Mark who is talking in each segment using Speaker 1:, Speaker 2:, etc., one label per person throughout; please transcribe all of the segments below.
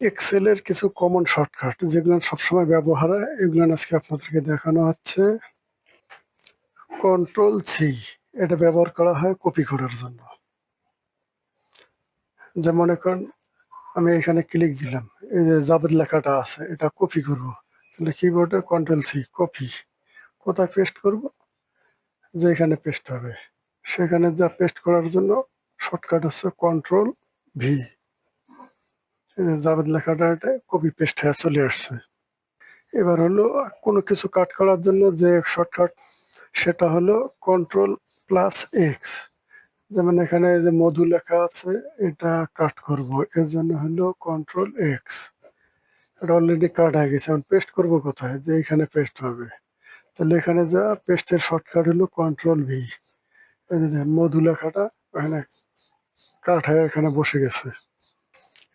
Speaker 1: এক্সেলের কিছু common shortcut যেগুলো সবসময় ব্যবহার হয়, এগুলো আজকে আপনাদেরকে দেখানো হচ্ছে। কন্ট্রোল সি এটা ব্যবহার করা হয় কপি করার জন্য। যে মনে করেন, আমি এখানে ক্লিক দিলাম, এই যে জাবেদ লেখাটা আছে, এটা কপি করব। তাহলে কিবোর্ডে কন্ট্রোল সি কপি কোথায় পেস্ট করব? যে এখানে পেস্ট হবে। সেখানে যা পেস্ট করার জন্য শর্টকাট হচ্ছে কন্ট্রোল ভি জাবেদ লেখাটা, এটা কপি পেস্ট হয়ে চলে আসছে। এবার হলো কোনো কিছু কাট করার জন্য যে শর্টকাট সেটা হলো কন্ট্রোল প্লাস এক্স যেমন এখানে যে মধু লেখা আছে, এটা কাট করব এর জন্য হলো কন্ট্রোল এক্স এটা অলরেডি কাট হয়ে গেছে, এখন পেস্ট করব কোথায়? যে এখানে পেস্ট হবে। তাহলে এখানে যা পেস্টের শর্টকাট হলো কন্ট্রোল ভি মধু লেখাটা এখানে কাট হয়ে এখানে বসে গেছে।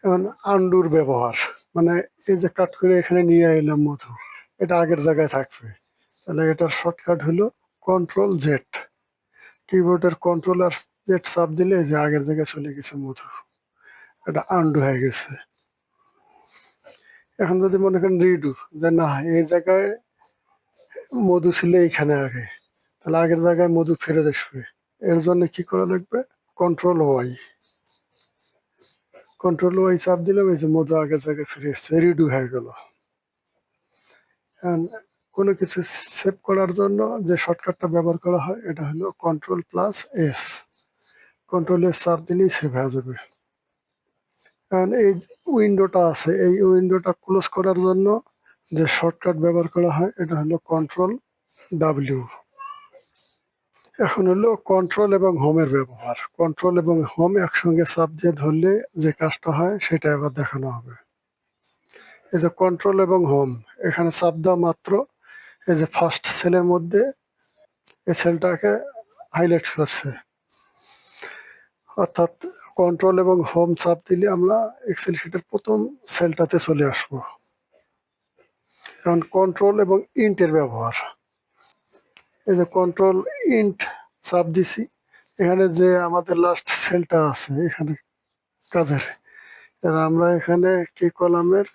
Speaker 1: এখন আন্ডুর ব্যবহার মানে এই যে কাট করে এখানে নিয়ে এলাম মধু, এটা আগের জায়গায় থাকবে। তাহলে এটার শর্টকাট হলো কন্ট্রোল জেড কিবোর্ডের কন্ট্রোল আর জেড চাপ দিলে যে আগের জায়গায় চলে গেছে মধু, এটা আন্ডু হয়ে গেছে। এখন যদি মনে করেন রিডু যে না, এই জায়গায় মধু ছিল এইখানে আগে, তাহলে আগের জায়গায় মধু ফেরত আসবে। এর জন্য কি করা লাগবে? কন্ট্রোল ওয়াই কন্ট্রোল ওয়াই চাপ দিলাম এই যে মধু আগে জায়গায় ফিরে এসছে রিডু হয়ে গেল কোনো কিছু সেভ করার জন্য যে শর্টকাটটা ব্যবহার করা হয়, এটা হলো control plus S control S চাপ দিলেই সেভ হয়ে যাবে। কারণ এই উইন্ডোটা আছে, এই উইন্ডোটা ক্লোজ করার জন্য যে শর্টকাট ব্যবহার করা হয়, এটা হলো কন্ট্রোল ডাব্লিউ এখন হলো কন্ট্রোল এবং হোমের ব্যবহার। কন্ট্রোল এবং হোম একসঙ্গে চাপ দিয়ে ধরলে যে কাজটা হয় সেটা এবার দেখানো হবে। এই যে কন্ট্রোল এবং হোম এখানে চাপ দেওয়া মাত্র। এই যে ফার্স্ট সেলের মধ্যে এই সেলটাকে হাইলাইট করছে। অর্থাৎ কন্ট্রোল এবং হোম চাপ দিলে আমরা এক্সেল শিটের প্রথম সেলটাতে চলে আসব। এখন কন্ট্রোল এবং ইন্টের ব্যবহার। এই যে কন্ট্রোল ইন্ট চাপ দিছি এখানে যে আমাদের লাস্ট সেলটা আছে, এখানে কাজের আমরা এখানে কি কলামের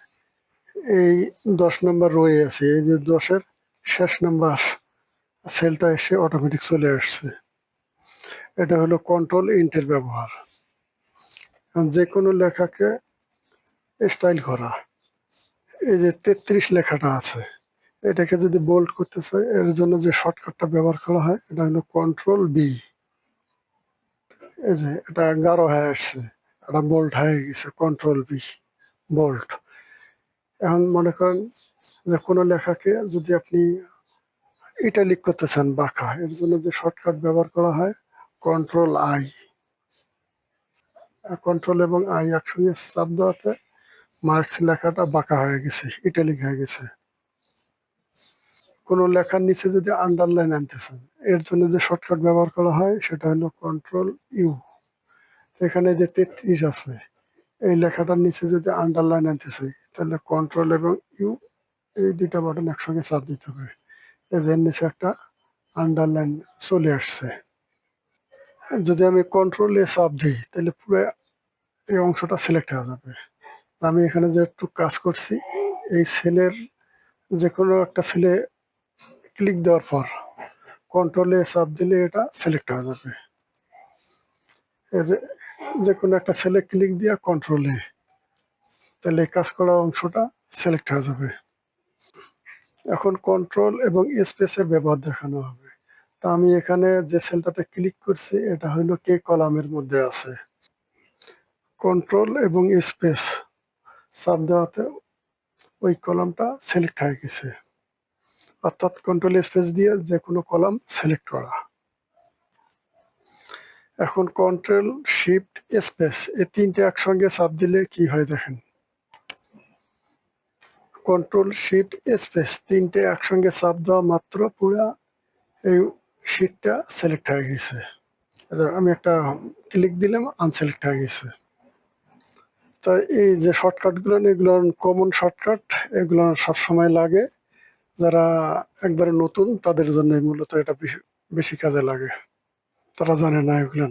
Speaker 1: এই দশ নম্বর রয়ে আছে, এই যে দশের শেষ নাম্বার সেলটা এসে অটোমেটিক চলে আসছে। এটা হলো কন্ট্রোল ইন্টের ব্যবহার। যে কোনো লেখাকে স্টাইল করা। এই যে তেত্রিশ লেখাটা আছে। এটাকে যদি বোল্ড করতে চাই, এর জন্য যে শর্টকাটটা ব্যবহার করা হয়, এটা হলো কন্ট্রোল বি এই যে, এটা গাঢ় হয়ে আসছে, এটা বোল্ট হয়ে গেছে কন্ট্রোল বি বোল্ট এখন মনে করেন যে কোনো লেখাকে যদি আপনি ইটালিক করতে চান, বাঁকা, এর জন্য যে শর্টকাট ব্যবহার করা হয় কন্ট্রোল আই কন্ট্রোল এবং আই একসঙ্গে চাপ দেওয়াতে মার্কস লেখাটা বাঁকা হয়ে গেছে ইটালিক হয়ে গেছে। কোনো লেখার নিচে যদি আন্ডারলাইন আনতে চান এর জন্য যে শর্টকাট ব্যবহার করা হয়, সেটা হলো কন্ট্রোল ইউ এখানে যে তেত্রিশ আছে, এই লেখাটার নিচে যদি আন্ডারলাইন আনতে চাই তাহলে কন্ট্রোল এবং ইউ এই দুইটা বাটন একসঙ্গে চাপ দিতে হবে। এর নিচে একটা আন্ডারলাইন চলে আসছে। যদি আমি কন্ট্রোল এ চাপ দিই, তাহলে পুরো এই অংশটা সিলেক্ট হয়ে যাবে। আমি এখানে যে একটু কাজ করছি, এই সেলের যে কোনো একটা সেলে ক্লিক দেওয়ার পর কন্ট্রোলে চাপ দিলে এটা সিলেক্ট হয়ে যাবে। এই যে যে কোনো একটা সেলে ক্লিক দিয়া কন্ট্রোলে তাহলে এই কাজ করা অংশটা সিলেক্ট হয়ে যাবে। এখন কন্ট্রোল এবং স্পেসের ব্যবহার দেখানো হবে। তা আমি এখানে যে সেলটাতে ক্লিক করছি, এটা হলো কে কলামের মধ্যে আছে। কন্ট্রোল এবং স্পেস চাপ দেওয়াতে ওই কলামটা সিলেক্ট হয়ে গেছে। অর্থাৎ কন্ট্রোল স্পেস দিয়ে যে কোনো কলাম সিলেক্ট করা। এখন কন্ট্রোল শিফট স্পেস এই তিনটে একসঙ্গে চাপ দিলে কি হয় দেখেন? কন্ট্রোল শিফট স্পেস তিনটে একসঙ্গে চাপ দেওয়া মাত্র পুরা এই শিটটা সিলেক্ট হয়ে গেছে। আমি একটা ক্লিক দিলাম আনসিলেক্ট হয়ে গেছে। তো এই যে শর্টকাটগুলো এগুলো কমন শর্টকাট এগুলো সবসময় লাগে। যারা একবারে নতুন তাদের জন্য মূলত এটা বেশি কাজে লাগে। তারা জানে না এগুলো।